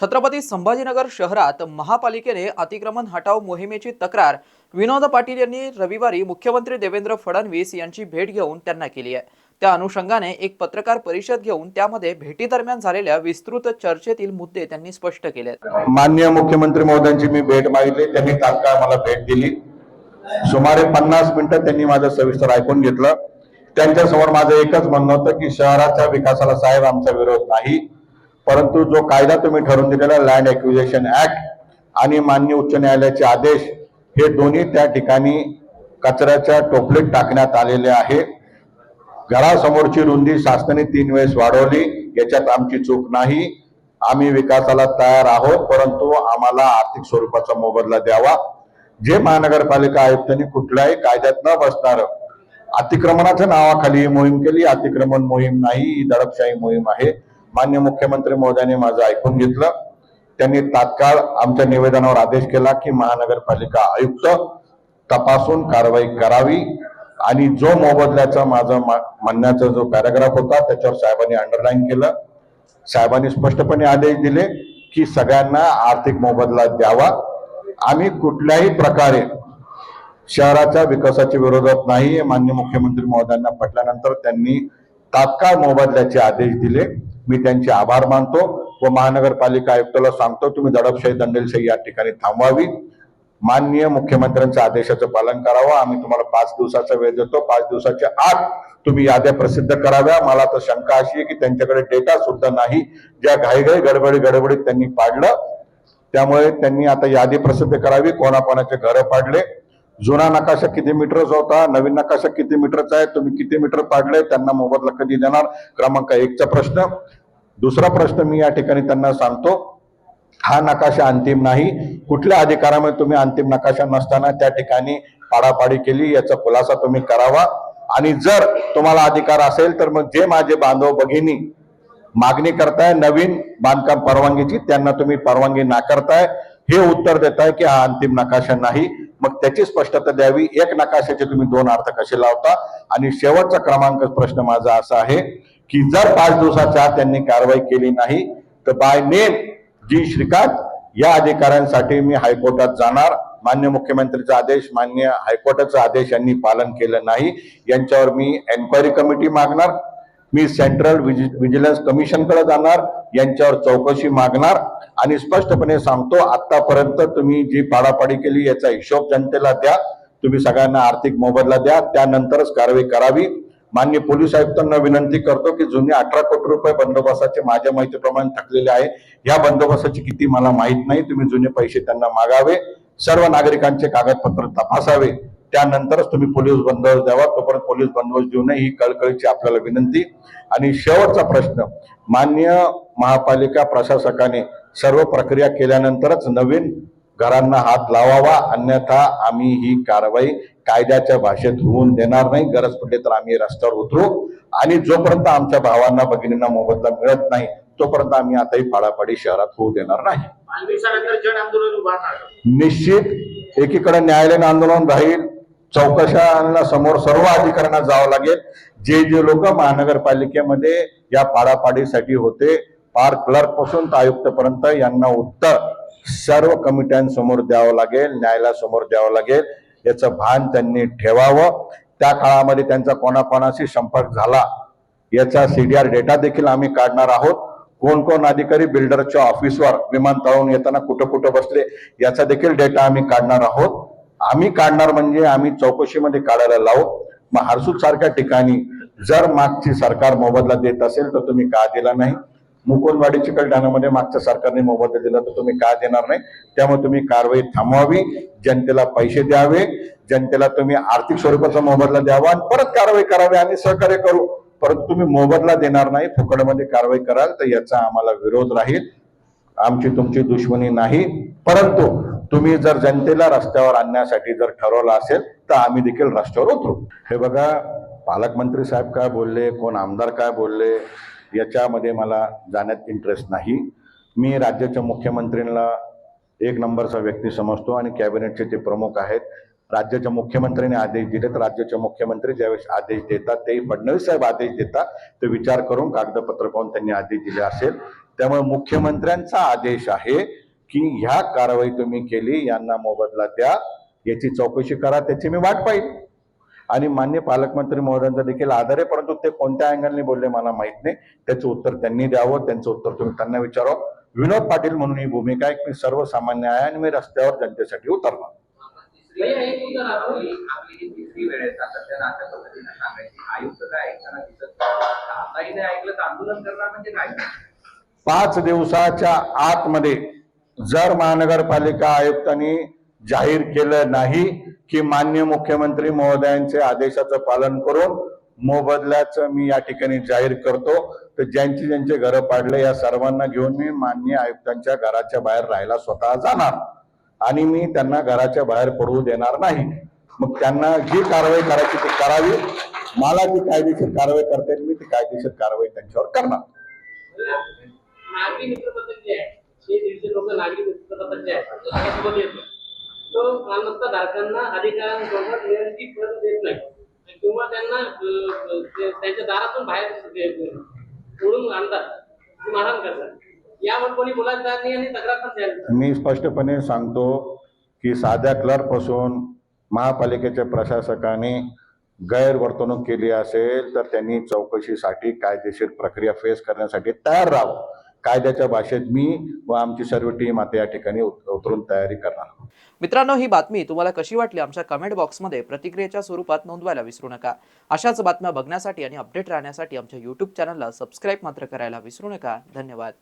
छत्रपती संभाजीनगर शहरात महापालिकेने अतिक्रमण हटाव मोहिमेची तक्रार. विनोद पाटील यांनी रविवारी मुख्यमंत्री देवेंद्र फडणवीस यांची भेट घेऊन त्यांना केली आहे. त्या अनुषंगाने एक पत्रकार परिषद घेऊन त्यामध्ये भेटीदरम्यान झालेल्या विस्तृत चर्चेतील मुद्दे त्यांनी स्पष्ट केले आहेत. माननीय मुख्यमंत्री महोदयांची मी भेट मागितली. त्यांनी तात्काळ मला भेट दिली. सुमारे पन्नास मिनिटं त्यांनी माझं सविस्तर ऐकून घेतलं. त्यांच्यासमोर माझं एकच म्हणणं होतं की शहराच्या विकासाला साहेब आमचा विरोध नाही. परंतु जो कायदा तुम्ही ठरवून दिलेला लँड ऍक्विजिशन ऍक्ट आणि मान्य उच्च न्यायालयाचे आदेश हे दोन्ही त्या ठिकाणी कचऱ्याच्या टोपलीत टाकण्यात आलेले आहे. घरासमोरची रुंदी शासनाने तीन वेळेस वाढवली याच्यात आमची चूक नाही. आम्ही विकासाला तयार आहोत परंतु आम्हाला आर्थिक स्वरूपाचा मोबदला द्यावा. जे महानगरपालिका आयुक्तांनी कुठल्याही कायद्यात न बसणार अतिक्रमणाच्या नावाखाली ही मोहीम केली अतिक्रमण मोहीम नाही ही दडपशाही मोहीम आहे. मान्य मुख्यमंत्री महोदयाने माझं ऐकून घेतलं. त्यांनी तात्काळ आमच्या निवेदनावर आदेश केला की महानगरपालिका आयुक्त तपासून कारवाई करावी आणि जो मोबदल्याचा माझा मा- म्हणण्याचा जो पॅराग्राफ होता त्याच्यावर साहेबांनी अंडरलाईन केलं. साहेबांनी स्पष्टपणे आदेश दिले की सगळ्यांना आर्थिक मोबदला द्यावा. आम्ही कुठल्याही प्रकारे शहराच्या विकासाच्या विरोधात नाही हे मान्य मुख्यमंत्री महोदयांना पटल्यानंतर त्यांनी तात्काळ मोबदल्याचे आदेश दिले. मी त्यांचे आभार मानतो व महानगरपालिका आयुक्ताला सांगतो तुम्ही दडपशाही दंडेलशाही या ठिकाणी थांबवावी. माननीय मुख्यमंत्र्यांच्या आदेशाचं पालन करावं. आम्ही तुम्हाला पाच दिवसाचा वेळ देतो. पाच दिवसाच्या आत तुम्ही याद्या प्रसिद्ध कराव्या. मला तर शंका अशी आहे की त्यांच्याकडे डेटा सुद्धा नाही. ज्या घाईघाई गडबडी गडबडीत त्यांनी पाडलं त्यामुळे त्यांनी आता यादी प्रसिद्ध करावी. कोणाकोणाचे घरं पाडले. जुना नकाशा किती मीटरचा होता? नवीन नकाशा किती मीटरचा आहे? तुम्ही किती मीटर पाडले? त्यांना मोबदला कधी देणार? क्रमांक एकचा प्रश्न. दुसरा प्रश्न मी या ठिकाणी त्यांना सांगतो हा नकाशा अंतिम नाही. कुठल्या अधिकारामध्ये तुम्ही अंतिम नकाशा नसताना त्या ठिकाणी पाडापाडी केली याचा खुलासा तुम्ही करावा. आणि जर तुम्हाला अधिकार असेल तर मग जे माझे बांधव भगिनी मागणी करताय नवीन बांधकाम परवानगीची त्यांना तुम्ही परवानगी नाकारताय हे उत्तर देताय की हा अंतिम नकाशा नाही. मग त्याची स्पष्टता द्यावी. एक नकाशाचे तुम्ही दोन अर्थ कसे लावता? आणि शेवटचा क्रमांक प्रश्न माझा असा आहे की जर पाच दिवसाच्या आत त्यांनी कारवाई केली नाही तर बाय नेम जी श्रीकांत या अधिकाऱ्यांसाठी मी हायकोर्टात जाणार. मान्य मुख्यमंत्रीचा आदेश मान्य हायकोर्टाचा आदेश यांनी पालन केलं नाही. यांच्यावर मी एन्क्वायरी कमिटी मागणार. मी सेंट्रल विजिलन्स कमिशनकडे जाणार. यांच्यावर चौकशी मागणार. आणि स्पष्टपणे सांगतो आतापर्यंत तुम्ही जी पाडापाडी केली याचा हिशोब जनतेला द्या. तुम्ही सगळ्यांना आर्थिक मोबदला द्या. त्यानंतरच कारवाई करावी. मान्य पोलीस आयुक्तांना विनंती करतो की जुने अठरा कोटी रुपये बंदोबस्ताचे माझ्या माहितीप्रमाणे थकलेले आहे. या बंदोबस्ताची किती मला माहीत नाही. तुम्ही जुने पैसे त्यांना मागावे. सर्व नागरिकांचे कागदपत्र तपासावे. त्यानंतरच तुम्ही पोलीस बंदोबस्त द्यावा. तोपर्यंत पोलीस बंदोबस्त देऊ नये. ही कळकळीची आपल्याला विनंती. आणि शेवटचा प्रश्न. मान्य महापालिका प्रशासकाने सर्व प्रक्रिया केल्यानंतरच नवीन घरांना हात लावावा अन्यथा आम्ही ही कारवाई कायद्याच्या भाषेत होऊन देणार नाही. गरज पडली तर आम्ही रस्त्यावर उतरू. आणि जोपर्यंत आमच्या भावांना भगिनींना मोबदला मिळत नाही तोपर्यंत आम्ही आताही पाडापाडी शहरात होऊ देणार नाही. निश्चित एकीकडे न्यायालयीन आंदोलन राहील चौकशाला समोर सर्व अधिकाऱ्यांना जावं लागेल. जे जे लोक महानगरपालिकेमध्ये या पाडापाडीसाठी होते पार क्लर्कपासून तर आयुक्तपर्यंत यांना उत्तर सर्व कमिट्यांसमोर द्यावं लागेल न्यायालयासमोर द्यावं लागेल. याचं भान त्यांनी ठेवावं. त्या काळामध्ये त्यांचा कोणाकोणाशी संपर्क झाला याचा सीडीआर डेटा देखील आम्ही काढणार आहोत. कोण कोण अधिकारी बिल्डरच्या ऑफिसवर विमानतळावरून येताना कुठं कुठं बसले याचा देखील डेटा आम्ही काढणार आहोत. आम्ही काढणार म्हणजे आम्ही चौकशीमध्ये काढायला लावू. मग हरसूद सारख्या ठिकाणी जर मागची सरकार मोबदला देत असेल तर तुम्ही का दिला नाही? मुकुंदवाडी चिकलठाण्यामध्ये मागच्या सरकारने मोबदला दिला तर तुम्ही का देणार नाही. त्यामुळे तुम्ही कारवाई थांबवावी जनतेला पैसे द्यावे जनतेला तुम्ही आर्थिक स्वरूपाचा मोबदला द्यावा आणि परत कारवाई करावी आणि सहकार्य करू. परंतु तुम्ही मोबदला देणार नाही फुकटमध्ये कारवाई कराल तर याचा आम्हाला विरोध राहील. आमची तुमची दुश्मनी नाही. परंतु तुम्ही जर जनतेला रस्त्यावर आणण्यासाठी जर ठरवलं असेल तर आम्ही देखील रस्त्यावर उतरू. हे बघा पालकमंत्री साहेब काय बोलले कोण आमदार काय बोलले याच्यामध्ये मला जाण्यात इंटरेस्ट नाही. मी राज्याच्या मुख्यमंत्र्यांना एक नंबरचा व्यक्ती समजतो आणि कॅबिनेटचे ते प्रमुख आहेत. राज्याच्या मुख्यमंत्र्यांनी आदेश दिले तर राज्याचे मुख्यमंत्री ज्यावेळेस आदेश देतात तेही फडणवीस साहेब आदेश देतात. ते विचार करून कागदपत्र पाहून त्यांनी आदेश दिले असेल. त्यामुळे मुख्यमंत्र्यांचा आदेश आहे की ह्या कारवाई तुम्ही केली यांना मोबदला द्या. याची चौकशी करा त्याची मी वाट पाहिजे आणि मान्य पालकमंत्री महोदयांचा देखील आदर आहे परंतु ते कोणत्या अँगलने बोलले मला माहीत नाही. त्याचं उत्तर त्यांनी द्यावं त्यांचं उत्तर तुम्ही त्यांना विचारावं. विनोद पाटील म्हणून ही भूमिका आहे मी सर्वसामान्य आहे आणि मी रस्त्यावर जनतेसाठी करणार म्हणजे पाच दिवसाच्या आतमध्ये जर महानगरपालिका आयुक्तांनी जाहीर केलं नाही की मान्य मुख्यमंत्री महोदयांचे आदेशाचं पालन करून मोबदल्याचं मी या ठिकाणी जाहीर करतो. तर ज्यांची ज्यांचे घरं पाडले या सर्वांना घेऊन मी मान्य आयुक्तांच्या घराच्या बाहेर राहायला स्वतः जाणार. आणि मी त्यांना घराच्या बाहेर पडवू देणार नाही. मग त्यांना जी कारवाई करायची ती करावी. मला जी कायदेशीर कारवाई करता येईल मी ती कायदेशीर कारवाई त्यांच्यावर करणार. नागरी तो मालमत्ता धारकांना अधिकाऱ्यांसोबत व्यवस्थित पद देत नाही किंवा त्यांना त्यांच्या दारातून बाहेर ते- ओढून आणतात मारहाण करतात. यावर कोणी बोलायचं तयार नाही आणि तक्रार पण द्यायला मी स्पष्टपणे सांगतो की साध्या क्लर्कपासून महापालिकेच्या प्रशासकाने गैरवर्तणूक केली असेल तर त्यांनी चौकशीसाठी कायदेशीर प्रक्रिया फेस करण्यासाठी तयार राहावं. कायद्याच्या भाषेत मी व आमची सर्व टीम आता या ठिकाणी उतरून तयारी करणार मित्रांनो ही बातमी तुम्हाला कशी वाटली? आमच्या कमेंट बॉक्समध्ये प्रतिक्रियेच्या स्वरूपात नोंदवायला विसरू नका. अशाच बातम्या बघण्यासाठी आणि अपडेट राहण्यासाठी आमच्या यूट्यूब चॅनलला सबस्क्राईब मात्र करायला विसरू नका. धन्यवाद.